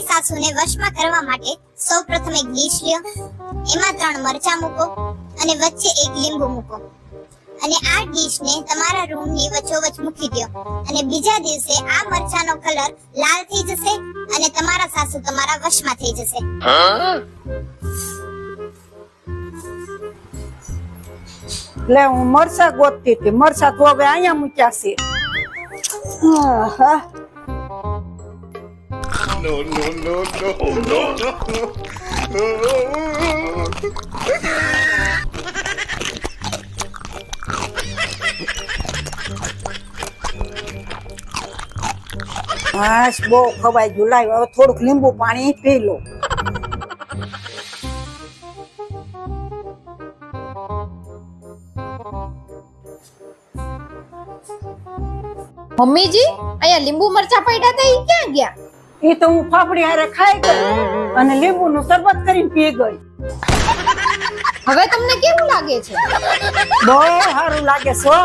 તમારી સાસુને વશમાં કરવા માટે સૌપ્રથમ એક ડીશ લ્યો. એમાં ત્રણ મરચા મૂકો અને વચ્ચે એક લીંબુ મૂકો. અને આ ડીશને તમારા રૂમની વચ્ચોવચ મૂકી દો અને બીજા દિવસે આ મરચાનો કલર લાલ થઈ જશે અને તમારા સાસુ તમારા વશમાં થઈ જશે. લે હું મરચા ગોતતી હતી. મરચા તો હવે અહીંયા મૂક્યા છે. આહા. No, no, no, no, no, no. હાશ બહુ ખવાઈ ગયું લાવ હવે થોડુંક લીંબુ પાણી પી લો મમ્મીજી અહીંયા લીંબુ મરચા પડ્યા હતા ઈ ક્યાં ગયા એ તો હું ફાફડી હારે ખાઈ ગઈ અને લીંબુ નું શરબત કરીને પી ગઈ. હવે તમને કેવું લાગે છે? બહુ સારું લાગે છો.